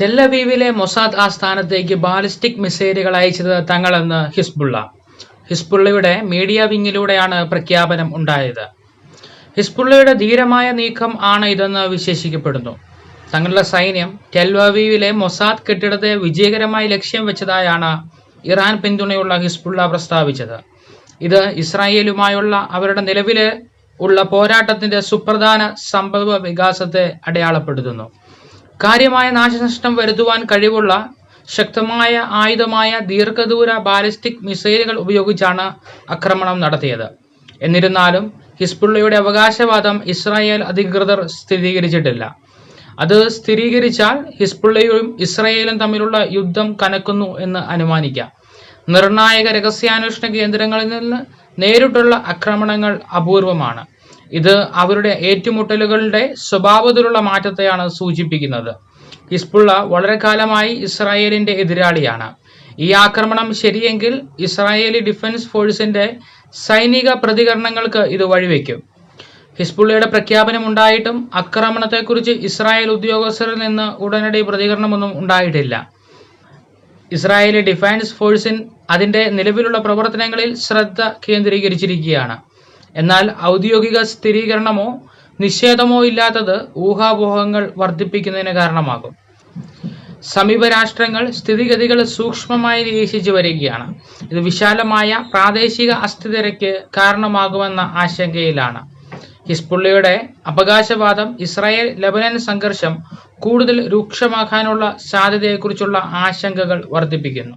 ടെല്ലവീവിലെ Mossad ആസ്ഥാനത്തേക്ക് ballistic മിസൈലുകൾ അയച്ചത് തങ്ങളെന്ന് Hezbollah. ഹിസ്ബുള്ളയുടെ മീഡിയ വിങ്ങിലൂടെയാണ് പ്രഖ്യാപനം ഉണ്ടായത്. ഹിസ്ബുള്ളയുടെ ധീരമായ നീക്കം ആണ് ഇതെന്ന് വിശേഷിക്കപ്പെടുന്നു. തങ്ങളുടെ സൈന്യം ടെൽവീവിലെ മൊസാദ് കെട്ടിടത്തെ വിജയകരമായി ലക്ഷ്യം വെച്ചതായാണ് ഇറാൻ പിന്തുണയുള്ള ഹിസ്ബുള്ള പ്രസ്താവിച്ചത്. ഇത് ഇസ്രായേലുമായുള്ള അവരുടെ നിലവിലെ ഉള്ള പോരാട്ടത്തിന്റെ സുപ്രധാന സംഭവ വികാസത്തെ അടയാളപ്പെടുത്തുന്നു. കാര്യമായ നാശനഷ്ടം വരുത്തുവാൻ കഴിവുള്ള ശക്തമായ ആയുധമായ ദീർഘദൂര ബാലിസ്റ്റിക് മിസൈലുകൾ ഉപയോഗിച്ചാണ് ആക്രമണം നടത്തിയത്. എന്നിരുന്നാലും ഹിസ്ബുള്ളയുടെ അവകാശവാദം ഇസ്രായേൽ അധികൃതർ സ്ഥിരീകരിച്ചിട്ടില്ല. അത് സ്ഥിരീകരിച്ചാൽ ഹിസ്ബുള്ളയും ഇസ്രായേലും തമ്മിലുള്ള യുദ്ധം കനക്കുന്നു എന്ന് അനുമാനിക്കാം. നിർണായക രഹസ്യാന്വേഷണ കേന്ദ്രങ്ങളിൽ നിന്ന് നേരിട്ടുള്ള ആക്രമണങ്ങൾ അപൂർവമാണ്. ഇത് അവരുടെ ഏറ്റുമുട്ടലുകളുടെ സ്വഭാവത്തിലുള്ള മാറ്റത്തെയാണ് സൂചിപ്പിക്കുന്നത്. ഹിസ്ബുള്ള വളരെ കാലമായി ഇസ്രായേലിന്റെ എതിരാളിയാണ്. ഈ ആക്രമണം ശരിയെങ്കിൽ ഇസ്രായേലി ഡിഫൻസ് ഫോഴ്സിന്റെ സൈനിക പ്രതികരണങ്ങൾക്ക് ഇത് വഴിവെക്കും. ഹിസ്ബുള്ളയുടെ പ്രഖ്യാപനം ഉണ്ടായിട്ടും ആക്രമണത്തെക്കുറിച്ച് ഇസ്രായേൽ ഉദ്യോഗസ്ഥരിൽ നിന്ന് ഉടനടി പ്രതികരണമൊന്നും ഉണ്ടായിട്ടില്ല. ഇസ്രായേലി ഡിഫൻസ് ഫോഴ്സിൻ അതിന്റെ നിലവിലുള്ള പ്രവർത്തനങ്ങളിൽ ശ്രദ്ധ കേന്ദ്രീകരിച്ചിരിക്കുകയാണ്. എന്നാൽ ഔദ്യോഗിക സ്ഥിരീകരണമോ നിഷേധമോ ഇല്ലാത്തത് ഊഹാപോഹങ്ങൾ വർദ്ധിപ്പിക്കുന്നതിന് കാരണമാകും. സമീപ രാഷ്ട്രങ്ങൾ സ്ഥിതിഗതികൾ സൂക്ഷ്മമായി നിരീക്ഷിച്ചു വരികയാണ്. ഇത് വിശാലമായ പ്രാദേശിക അസ്ഥിരതയ്ക്ക് കാരണമാകുമെന്ന ആശങ്കയിലാണ്. ഹിസ്ബുള്ളയുടെ അവകാശവാദം ഇസ്രായേൽ ലബനൻ സംഘർഷം കൂടുതൽ രൂക്ഷമാക്കാനുള്ള സാധ്യതയെക്കുറിച്ചുള്ള ആശങ്കകൾ വർദ്ധിപ്പിക്കുന്നു.